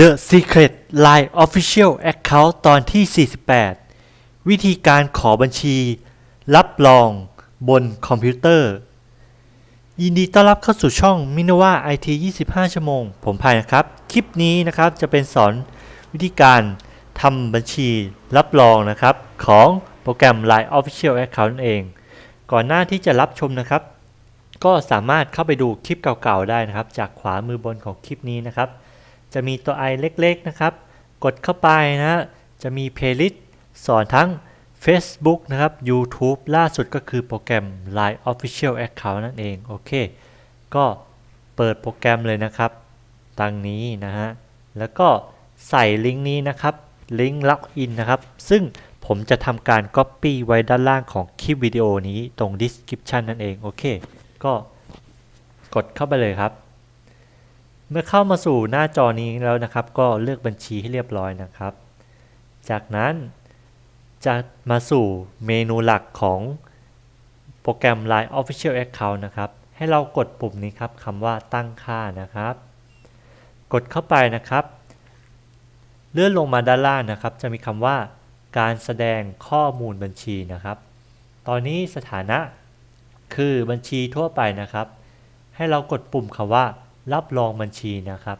The Secret Line Official Account ตอนที่ 48 วิธีการขอบัญชี รับรองบนคอมพิวเตอร์ ยินดีต้อนรับเข้าสู่ช่อง m i n o v a IT 25 ชั่วโมง ผมพายนะครับ คลิปนี้นะครับจะเป็นสอนวิธีการทำบัญชีรับรองนะครับ ของโปรแกรม Line Official Account นั่นเอง ก่อนหน้าที่จะรับชมนะครับ ก็สามารถเข้าไปดูคลิปเก่าๆได้นะครับ จากขวามือบนของคลิปนี้นะครับ จะมีตัว i เล็กๆนะครับ กดเข้าไปนะฮะจะมี playlist สอนทั้ง Facebook นะครับ YouTube ล่าสุดก็คือโปรแกรม Line Official Account นั่นเอง โอเค ก็เปิดโปรแกรมเลยนะครับตังนี้นะฮะ แล้วก็ใส่ลิงก์นี้นะครับ ลิงก์ล็อกอินนะครับ ซึ่งผมจะทำการ Copy ไว้ด้านล่างของคลิปวิดีโอนี้ตรง Description นั่นเอง โอเค ก็กดเข้าไปเลยครับ เมื่อเข้ามาสู่หน้าจอนี้แล้วนะครับ ก็เลือกบัญชีให้เรียบร้อยนะครับ จากนั้นจะมาสู่เมนูหลักของโปรแกรม Line Official Account นะครับ ให้เรากดปุ่มนี้ครับคำว่าตั้งค่านะครับ กดเข้าไปนะครับ เลื่อนลงมาด้านล่างนะครับ จะมีคำว่าการแสดงข้อมูลบัญชีนะครับ ตอนนี้สถานะคือบัญชีทั่วไปนะครับ ให้เรากดปุ่มคำว่า รับรองบัญชีนะครับ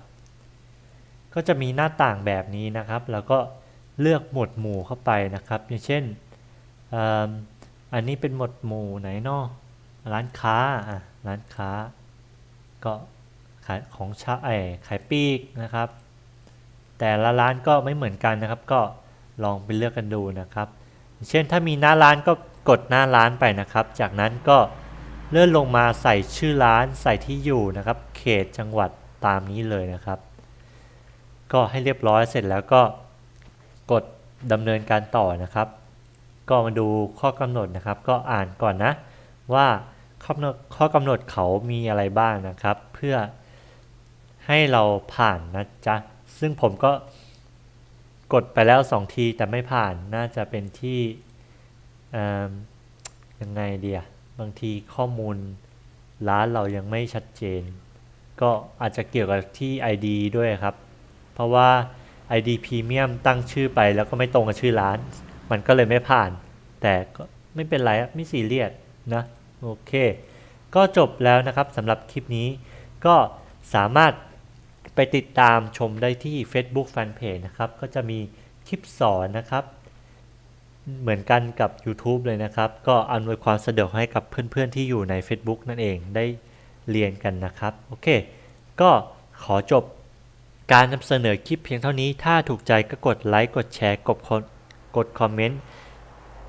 ก็จะมีหน้าต่างแบบนี้นะครับ แล้วก็เลือกหมวดหมู่เข้าไปนะครับ อย่างเช่นอ,อันนี้เป็นหมวดหมู่ไหนเนาะร้านค้าอะร้านค้า ก็ขายของชาไอขายปีกนะครับ แต่ละร้านก็ไม่เหมือนกันนะครับ ก็ลองไปเลือกกันดูนะครับ เช่นถ้ามีหน้าร้านก็กดหน้าร้านไปนะครับ จากนั้นก็ เลื่อนลงมาใส่ชื่อร้านใส่ที่อยู่นะครับ เขตจังหวัดตามนี้เลยนะครับ ก็ให้เรียบร้อยเสร็จแล้วก็กดดำเนินการต่อนะครับ ก็มาดูข้อกำหนดนะครับ ก็อ่านก่อนนะว่าข้อกำหนดข้อกำหนดเขามีอะไรบ้างนะครับ เพื่อให้เราผ่านนะจ๊ะ ซึ่งผมก็กดไปแล้วสองทีแต่ไม่ผ่านน่าจะเป็นที่ยังไงเดีย บางทีข้อมูลร้านเรายังไม่ชัดเจน ก็อาจจะเกี่ยวกับที่ ID ด้วยครับ เพราะว่า ID Premium ตั้งชื่อไปแล้วก็ไม่ตรงกับชื่อร้าน มันก็เลยไม่ผ่าน แต่ก็ไม่เป็นไรไม่ซีเรียสนะ โอเค ก็จบแล้วนะครับสำหรับคลิปนี้ ก็สามารถไปติดตามชมได้ที่ Facebook Fanpage นะครับ ก็จะมีคลิปสอนนะครับ เหมือนกันกับ YouTube เลยนะครับ ก็อำนวยความสะดวกให้กับเพื่อนๆที่อยู่ใน Facebook นั่นเองได้เรียนกันนะครับ โอเค ก็ขอจบการนำเสนอคลิปเพียงเท่านี้ ถ้าถูกใจก็กดไลค์ กดแชร์ กดกดคอมเมนต์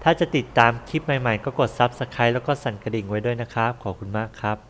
ถ้าจะติดตามคลิปใหม่ๆ ก็กด Subscribe แล้วก็สั่นกระดิ่งไว้ด้วยนะครับ ขอบคุณมากครับ